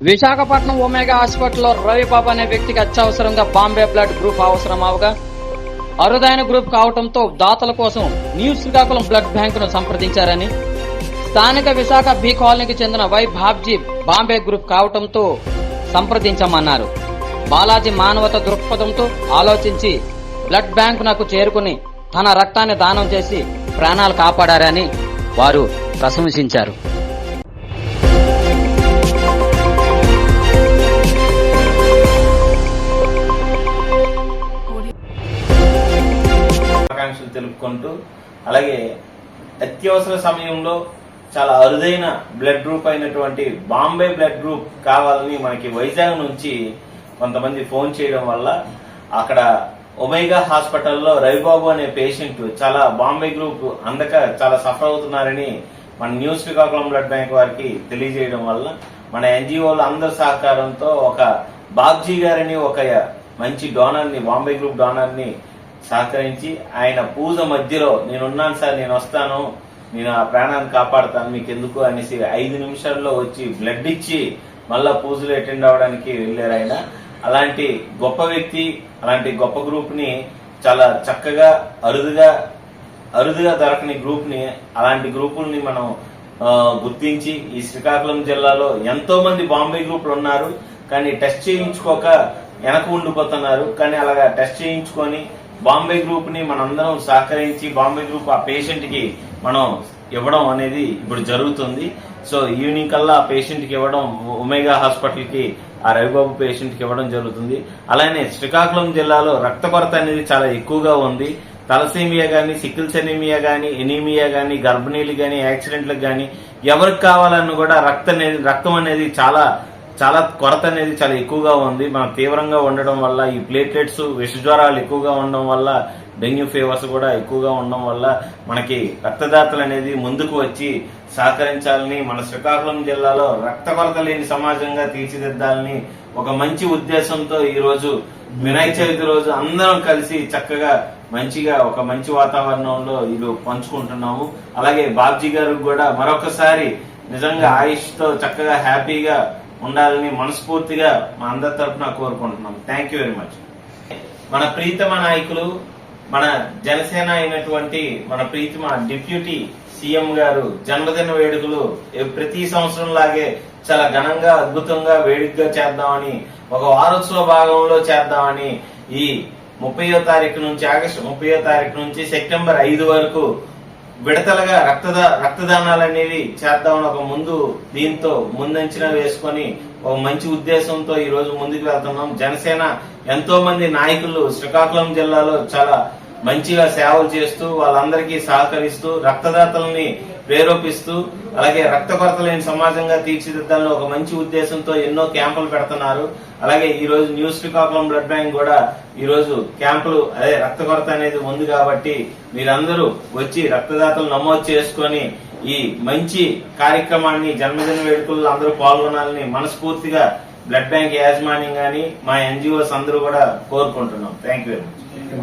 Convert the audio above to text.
Visakhapatnam omega హాస్పిటల్లో రవిబాబు అనే వ్యక్తికి అత్యవసరంగా బాంబే బ్లడ్ గ్రూప్ అవసరం అవగా అరుదైన గ్రూప్ కావడంతో దాతల కోసం న్యూ శ్రీకాకుళం బ్లడ్ బ్యాంకును సంప్రదించారని స్థానిక విశాఖ బి కాలనీకి చెందిన వై బాబ్జీ బాంబే గ్రూప్ కావడంతో సంప్రదించమన్నారు. బాలాజీ మానవత దృక్పథంతో ఆలోచించి బ్లడ్ బ్యాంకు నాకు చేరుకుని తన రక్తాన్ని దానం చేసి ప్రాణాలు కాపాడారని వారు ప్రశంసించారు. శుభాకాంక్షలు తెలుపుకుంటూ అలాగే అత్యవసర సమయంలో చాలా అరుదైన బ్లడ్ గ్రూప్ అయినటువంటి బాంబే బ్లడ్ గ్రూప్ కావాలని మనకి వైజాగ్ నుంచి కొంతమంది ఫోన్ చేయడం వల్ల అక్కడ ఒమేగా హాస్పిటల్లో రవిబాబు అనే పేషెంట్ చాలా బాంబే గ్రూప్ అందక చాలా సఫర్ అవుతున్నారని మన న్యూస్ శ్రీకాకుళం బ్లడ్ బ్యాంక్ వారికి తెలియజేయడం వల్ల మన ఎన్జిఓల అందరి సహకారంతో ఒక బాబ్జీ గారని ఒక మంచి డోనర్ని బాంబే గ్రూప్ డోనర్ని సహకరించి ఆయన పూజ మధ్యలో నేనున్నాను సార్ నేను వస్తాను నేను ఆ ప్రాణాన్ని కాపాడుతాను మీకు ఎందుకు అనేసి ఐదు నిమిషాల్లో వచ్చి బ్లడ్ ఇచ్చి మళ్ళా పూజలు అటెండ్ అవ్వడానికి వెళ్ళారు ఆయన. అలాంటి గొప్ప వ్యక్తి అలాంటి గొప్ప గ్రూప్ని చాలా చక్కగా అరుదుగా అరుదుగా దొరకని గ్రూప్ని అలాంటి గ్రూపుల్ని మనం గుర్తించి ఈ శ్రీకాకుళం జిల్లాలో ఎంతో మంది బాంబే గ్రూపులు ఉన్నారు. కానీ టెస్ట్ చేయించుకోక వెనక ఉండిపోతున్నారు. కానీ అలాగా టెస్ట్ చేయించుకొని బాంబే గ్రూప్ని మనందరం సహకరించి బాంబే గ్రూప్ ఆ పేషెంట్కి మనం ఇవ్వడం అనేది ఇప్పుడు జరుగుతుంది. సో ఈవినింగ్ కల్లా ఆ పేషెంట్కి ఇవ్వడం ఒమేగా హాస్పిటల్కి ఆ రవిబాబు పేషెంట్కి ఇవ్వడం జరుగుతుంది. అలానే శ్రీకాకుళం జిల్లాలో రక్త కొరత అనేది చాలా ఎక్కువగా ఉంది. తలసేమియా గాని సికిల్ ఎనీమియా గాని ఎనీమియా గాని గర్భిణీలు గాని యాక్సిడెంట్లకు గాని ఎవరికి కావాలన్నా కూడా రక్త అనేది రక్తం అనేది చాలా చాలా కొరత అనేది చాలా ఎక్కువగా ఉంది. మనం తీవ్రంగా ఉండడం వల్ల ఈ ప్లేట్లెట్స్ విషజ్వరాలు ఎక్కువగా ఉండడం వల్ల డెంగ్యూ ఫీవర్స్ కూడా ఎక్కువగా ఉండడం వల్ల మనకి రక్తదాతలు అనేది ముందుకు వచ్చి సహకరించాలని మన శ్రీకాకుళం జిల్లాలో రక్త కొరత లేని సమాజంగా తీర్చిదిద్దాలని ఒక మంచి ఉద్దేశంతో ఈ రోజు వినాయక చవితి రోజు అందరం కలిసి చక్కగా మంచిగా ఒక మంచి వాతావరణంలో ఇది పంచుకుంటున్నాము. అలాగే బాబ్జీ గారు కూడా మరొకసారి నిజంగా ఆయుష్తో చక్కగా హ్యాపీగా ఉండాలని మనస్ఫూర్తిగా మా అందరి తరఫున కోరుకుంటున్నాం. థ్యాంక్ యూ వెరీ మచ్ మన ప్రీతమ నాయకులు మన జనసేన అయినటువంటి మన ప్రీతమ డిప్యూటీ సీఎం గారు జన్మదిన వేడుకలు ప్రతి సంవత్సరం లాగే చాలా ఘనంగా అద్భుతంగా వేడుకగా చేద్దామని ఒక వారోత్సవ భాగంలో చేద్దామని ఈ ముప్పయో తారీఖు నుంచి ఆగస్టు ముప్పయో తారీఖు నుంచి సెప్టెంబర్ ఐదు వరకు విడతలుగా రక్తదా రక్తదానాలు అనేవి చేద్దామని ఒక ముందు దీంతో ముందంచనా వేసుకొని ఒక మంచి ఉద్దేశంతో ఈ రోజు ముందుకు వెళ్తున్నాం. జనసేన ఎంతో మంది నాయకులు శ్రీకాకుళం జిల్లాలో చాలా మంచిగా సేవలు చేస్తూ వాళ్ళందరికీ సహకరిస్తూ రక్తదాతల్ని ప్రేరేపిస్తూ అలాగే రక్త కొరత లేని సమాజంగా తీర్చిదిద్దాలని ఒక మంచి ఉద్దేశంతో ఎన్నో క్యాంపులు పెడుతున్నారు. అలాగే ఈ రోజు న్యూ శ్రీకాకుళం బ్లడ్ బ్యాంక్ కూడా ఈ రోజు క్యాంపులు అదే రక్త కొరత అనేది ఉంది కాబట్టి మీరందరూ వచ్చి రక్తదాతలు నమోదు చేసుకొని ఈ మంచి కార్యక్రమాన్ని జన్మదిన వేడుకల్లో అందరూ పాల్గొనాలని మనస్ఫూర్తిగా బ్లడ్ బ్యాంక్ యాజమాన్యం గాని మా ఎన్జిఓస్ అందరూ కూడా కోరుకుంటున్నాం. Thank you